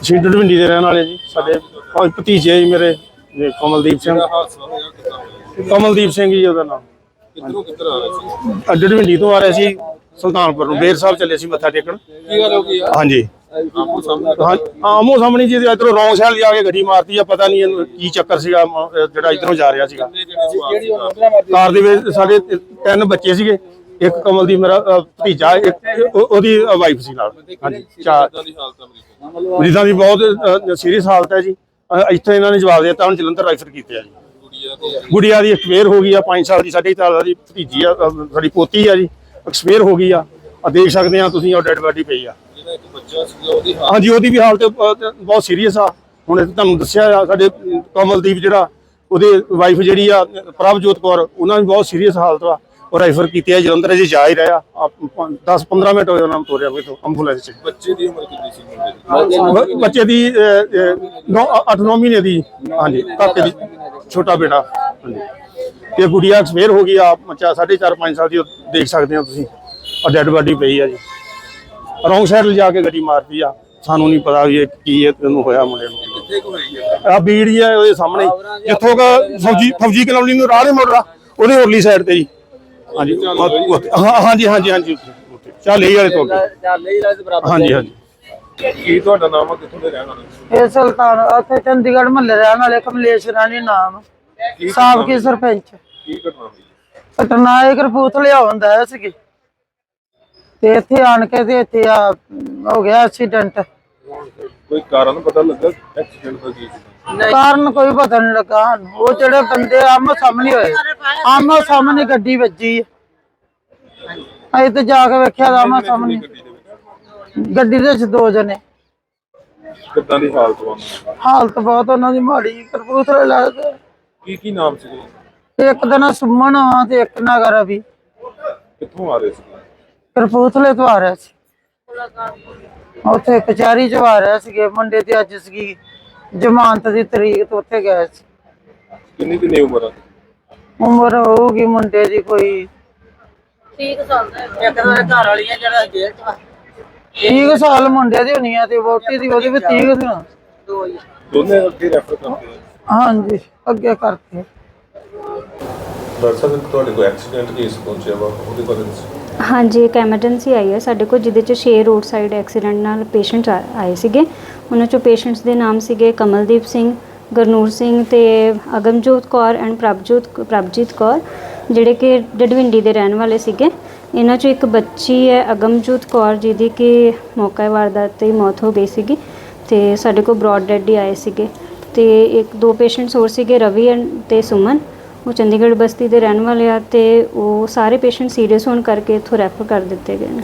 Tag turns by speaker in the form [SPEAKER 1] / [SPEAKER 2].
[SPEAKER 1] ਅਸੀਂ ਡਡਵਿੰਡੀ ਦੇ ਰਹਿਣ ਵਾਲੇ ਜੀ ਸਾਡੇ ਪੰਜ ਭਤੀਜੇ ਜੀ ਮੇਰੇ ਇਹ ਕਮਲਦੀਪ ਸਿੰਘ। ਕਮਲਦੀਪ ਸਿੰਘ ਜੀ ਉਹਦਾ ਨਾਮ।
[SPEAKER 2] ਕਿੱਧਰੋਂ ਕਿੱਧਰ ਆ ਰਹੇ ਸੀ?
[SPEAKER 1] ਡਡਵਿੰਡੀ ਤੋਂ ਆ ਰਹੇ ਸੀ ਸੁਲਤਾਨਪੁਰ ਨੂੰ। ਬੇਰ ਸਾਹਿਬ ਚੱਲੇ ਸੀ ਮੱਥਾ ਟੇਕਣ।
[SPEAKER 2] ਕੀ ਗੱਲ ਹੋ ਗਈ ਆ?
[SPEAKER 1] ਹਾਂਜੀ।
[SPEAKER 2] ਆਪੋ ਸਾਹਮਣੇ
[SPEAKER 1] ਹਾਂ ਆਮੋ ਸਾਹਮਣੀ ਜੀ ਇਧਰੋਂ ਰੌਂਗ ਸਾਈਡ ਜਾ ਕੇ ਗੱਡੀ ਮਾਰਤੀ ਆ ਪਤਾ ਨਹੀਂ ਕੀ ਚੱਕਰ ਸੀਗਾ ਜਿਹੜਾ ਇਧਰੋਂ ਜਾ ਰਿਹਾ ਸੀਗਾ। ਕਾਰ ਦੇ ਵਿੱਚ ਸਾਡੇ ਤਿੰਨ ਬੱਚੇ ਸੀਗੇ। ਇੱਕ ਕਮਲਦੀਪ ਮੇਰਾ ਅ, ਭਤੀਜਾ ਇੱਕ ਉਹ- ਉਹਦੀ ਵਾਈਫ ਸੀ ਨਾਲ। ਹਾਂਜੀ ਚਾਰ।
[SPEAKER 2] ਦੀ ਹਾਲਤ ਅਮਰੀਕਾ
[SPEAKER 1] ਮਰੀਜ਼ਾਂ ਦੀ ਬਹੁਤ ਸੀਰੀਅਸ ਹਾਲਤ ਹੈ ਜੀ। ਅ, ਇੱਥੇ ਇਹਨਾਂ ਨੇ ਜਵਾਬ ਦੇ ਦਿੱਤਾ ਹੁਣ ਜਲੰਧਰ ਰੈਫਰ ਕੀਤੇ ਆ ਜੀ।
[SPEAKER 2] ਗੁੜੀਆ ਤੇ
[SPEAKER 1] ਗੁੜੀਆ ਦੀ ਐਕਸਪੇਅਰ ਹੋ ਗਈ ਆ 5 ਸਾਲ ਦੀ ਸਾਡੀ ਸਾਲ ਦੀ ਭਤੀਜੀ ਆ ਅ, ਸਾਡੀ ਪੋਤੀ ਆ ਜੀ। ਐਕਸਪੇਅਰ ਹੋ ਗਈ ਆ। ਆ ਦੇਖ ਸਕਦੇ ਆ ਤੁਸੀਂ ਉਹ ਡੈਡ ਬਾਡੀ ਪਈ ਆ।
[SPEAKER 2] ਜਿਹੜਾ ਇੱਕ ਬੱਚਾ ਸੀਗਾ ਉਹਦੀ ਹਾਲਤ
[SPEAKER 1] ਹਾਂਜੀ ਉਹਦੀ ਵੀ ਹਾਲਤ ਅ, ਬਹੁਤ ਸੀਰੀਅਸ ਆ। ਹੁਣ ਇਹ ਤੁਹਾਨੂੰ ਦੱਸਿਆ ਆ ਸਾਡੇ ਅ, ਕਮਲਦੀਪ ਜਿਹੜਾ ਉਹਦੇ ਵਾਈਫ ਜਿਹੜੀ ਆ ਪ੍ਰਭਜੋਤ ਕੌਰ ਉਹਨਾਂ ਦੀ ਬਹੁਤ ਸੀਰੀਅਸ ਹਾਲਤ ਆ ਉਹ ਰੈਫਰ ਕੀਤੀ ਆ ਜਲੰਧਰ ਜੀ ਜਾ ਹੀ ਰਿਹਾ 10 15 ਮਿੰਟ ਹੋਏ ਉਹਨਾਂ ਨੂੰ ਤੋਰਿਆ ਕੋਈ ਤੋਂ ਐਂਬੂਲੈਂਸ ਚ
[SPEAKER 2] ਬੱਚੇ ਦੀ ਉਮਰ ਕਿੰਨੀ ਸੀ ਮੁੰਡੇ ਦੀ?
[SPEAKER 1] ਬ- ਬੱਚੇ ਦੀ 8-9 ਮਹੀਨੇ ਦੀ। ਹਾਂਜੀ ਕਾਕੇ ਦੀ ਛੋਟਾ ਬੇਟਾ। ਹਾਂਜੀ। ਤੇ ਗੁੜੀਆ ਐਕਸਪਾਇਰ ਹੋ ਗਈ ਆ ਬੱਚਾ 4.5 5 ਸਾਲ ਦੀ ਉਹ ਦੇਖ ਸਕਦੇ ਹੋ ਤੁਸੀਂ। ਆ ਡੈਡ ਬਾਡੀ ਪਈ ਆ ਜੀ। ਰੌਂਗ ਸਾਈਡ ਲਿਜਾ ਕੇ ਗੱਡੀ ਮਾਰਦੀ ਆ। ਸਾਨੂੰ ਨਹੀਂ ਪਤਾ ਵੀ ਇਹ ਕੀ ਇਹ ਤੈਨੂੰ ਹੋਇਆ ਮੁੰਡੇ ਨੂੰ।
[SPEAKER 2] ਹੈ?
[SPEAKER 1] ਆ ਬੀੜੀ ਆ ਉਹਦੇ ਸਾਹਮਣੇ। ਹੀ। ਜਿੱਥੋਂ ਕਾ ਫੌਜੀ ਫੌਜੀ ਕਲੋਨੀ ਨੂੰ ਰਾਹ ਦੇ ਮੁੜ ਰਾ ਉਹਦੇ ਉਰਲੀ ਸਾਈਡ ਤੇ ਜੀ। ਹਾਂਜੀ। ਹਾਂ ਹਾਂਜੀ ਹਾਂਜੀ ਹਾਂਜੀ। ਚੱਲ ਇਹ ਵਾਲੇ ਤੋਂ ਅੱਗੇ। ਹਾਂਜੀ ਹਾਂਜੀ।
[SPEAKER 2] ਕੀ ਤੁਹਾਡਾ ਨਾਮ ਆ? ਕਿੱਥੋਂ ਦੇ ਰਹਿਣ ਵਾਲੇ
[SPEAKER 3] ਇਹ ਸੁਲਤਾਨ ਉੱਥੇ ਚੰਡੀਗੜ੍ਹ ਮਹੱਲੇ ਰਹਿਣ ਵਾਲੇ ਕਮਲੇਸ਼ ਰਾਣੀ ਨਾਮ। ਸਾਬਕੀ ਸਰਪੰਚ।
[SPEAKER 2] ਕੀ ਘਟਨਾ ਹੋਈ?
[SPEAKER 3] ਘਟਨਾ ਇਹ ਕਰਪੂਥਲੇ ਆਉਂਦਾ ਸੀਗੀ। ਤੇ ਇੱਥੇ ਆਣ ਕੇ ਤੇ ਇੱਥੇ ਆ ਹੋ ਗਿਆ ਐਕਸੀਡੈਂਟ
[SPEAKER 2] ਕੋਈ ਕਾਰਨ ਪਤਾ ਲੱਗਾ? ਐਕਸੀਡੈਂਟ ਦਾ ਕੀ
[SPEAKER 3] ਕਾਰਨ ਕੋਈ ਪਤਾ ਨਹੀਂ ਲੱਗਾ। ਉਹ ਜਿਹੜੇ ਬੰਦੇ ਆਮੋ ਸਾਹਮਣੇ ਹੋਏ ਆਮੋ ਸਾਹਮਣੇ ਗੱਡੀ ਵੱਜੀ ਅਸੀਂ ਤੇ ਜਾ ਕੇ ਵੇਖਿਆ ਤਾਂ ਆਮੋ ਸਾਹਮਣੇ।
[SPEAKER 2] ਗੱਡੀ ਦੇ ਵਿੱਚ?
[SPEAKER 3] ਦੇ ਜਣੇ।
[SPEAKER 2] ਕਿੱਦਾਂ ਦੀ ਹਾਲਤ ਵਾ
[SPEAKER 3] ਹਾਲਤ ਬਹੁਤ ਉਹਨਾਂ ਦੀ ਮਾੜੀ ਕਰਪੂਥਲੇ ਲੱਗਦੇ
[SPEAKER 2] ਕੀ। ਕੀ ਨਾਮ ਸੀ?
[SPEAKER 3] ਇੱਕ ਦਾ ਨਾਂ ਸੁਮਨ ਆ ਤੇ ਇੱਕ ਨਾ ਰਵੀ
[SPEAKER 2] ਕਿੱਥੋਂ ਆ ਰਹੇ ਸੀ?
[SPEAKER 3] ਕਰਪੂਥਲੇ ਤੋਂ ਆ ਰਿਹਾ ਸੀ। ਉੱਥੇ ਕਚਹਿਰੀ ਚ ਆ ਰਿਹਾ ਸੀਗੇ ਮੁੰਡੇ ਤੇ ਅੱਜ ਸੀਗੀ ਜ਼ਮਾਨਤ ਦੀ ਤਰੀਕ ਤੋਂ ਉੱਥੇ ਗਏ ਸੀ।
[SPEAKER 2] ਕਿੰਨੀ ਕਿੰਨੀ ਉਮਰ ਆ?
[SPEAKER 3] ਉਮਰ ਹੋਊਗੀ ਮੁੰਡੇ ਦੀ ਕੋਈ
[SPEAKER 4] 30 ਸਾਲ ਦਾ ਇੱਕ ਤਾਂ ਘਰ ਵਾਲੀ ਆ ਜਿਹੜਾ ਜੇਲ੍ਹ ਚ ਵਾ।
[SPEAKER 3] 30 ਸਾਲ ਮੁੰਡੇ ਦੀ ਹੋਣੀ ਆ ਤੇ ਵੋਟੀ ਦੀ ਉਹਦੀ ਵੀ 30 ਦੀ ਹੋਣੀ।
[SPEAKER 4] ਦੋ ਹੀ।
[SPEAKER 2] ਦੋਨੇ ਅੱਗੇ ਰੈਫਰ ਕਰਦੇ ਆ?
[SPEAKER 3] ਹਾਂਜੀ ਅੱਗੇ ਕਰਤੇ
[SPEAKER 2] ਡਾਕਟਰ ਸਾਹਿਬ ਤੁਹਾਡੇ ਕੋਲ ਐਕਸੀਡੈਂਟ ਕੇਸ ਪਹੁੰਚਿਆ ਵਾ ਉਹਦੇ ਬਾਰੇ ਦੱਸੋ।
[SPEAKER 5] ਹਾਂਜੀ, ਇੱਕ ਐਮਰਜੈਂਸੀ ਆਈ ਹੈ ਸਾਡੇ ਕੋਲ, ਜਿਹਦੇ ਚ 6 ਰੋਡ ਸਾਈਡ ਐਕਸੀਡੈਂਟ ਨਾਲ ਪੇਸ਼ੈਂਟ ਆਏ ਸੀਗੇ। ਉਹਨਾਂ ਚੋਂ ਪੇਸ਼ੈਂਟਸ ਦੇ ਨਾਮ ਸੀਗੇ ਕਮਲਦੀਪ ਸਿੰਘ, ਗਰਨੂਰ ਸਿੰਘ ਤੇ ਅਗਮਜੋਤ ਕੌਰ ਐਂਡ ਪ੍ਰਭਜੋਤ, ਪ੍ਰਭਜੀਤ ਕੌਰ, ਜਿਹੜੇ ਕਿ ਡਡਵਿੰਡੀ ਦੇ ਰਹਿਣ ਵਾਲੇ ਸੀਗੇ। ਇਹਨਾਂ ਚੋਂ ਇੱਕ ਬੱਚੀ ਹੈ ਅਗਮਜੋਤ ਕੌਰ, ਜਿਹਦੀ ਕਿ ਮੌਕੇ ਵਾਰਦਾਤ ਤੇ ਹੀ ਮੌਤ ਹੋ ਗਈ ਸੀਗੀ ਤੇ ਸਾਡੇ ਕੋਲ ਬ੍ਰੌਡ ਡੈਡ ਹੀ ਆਏ ਸੀਗੇ। ਤੇ ਇੱਕ ਦੋ ਪੇਸ਼ੈਂਟਸ ਹੋਰ ਸੀਗੇ, ਰਵੀ ਐਂਡ ਤੇ ਸੁਮਨ। ਉਹ ਚੰਡੀਗੜ੍ਹ ਬਸਤੀ ਦੇ ਰਹਿਣ ਵਾਲੇ ਆ ਤੇ ਉਹ ਸਾਰੇ ਪੇਸ਼ੈਂਟ ਸੀਰੀਅਸ ਹੋਣ ਕਰਕੇ ਇੱਥੋਂ ਰੈਫਰ ਕਰ ਦਿੱਤੇ ਗਏ ਨੇ।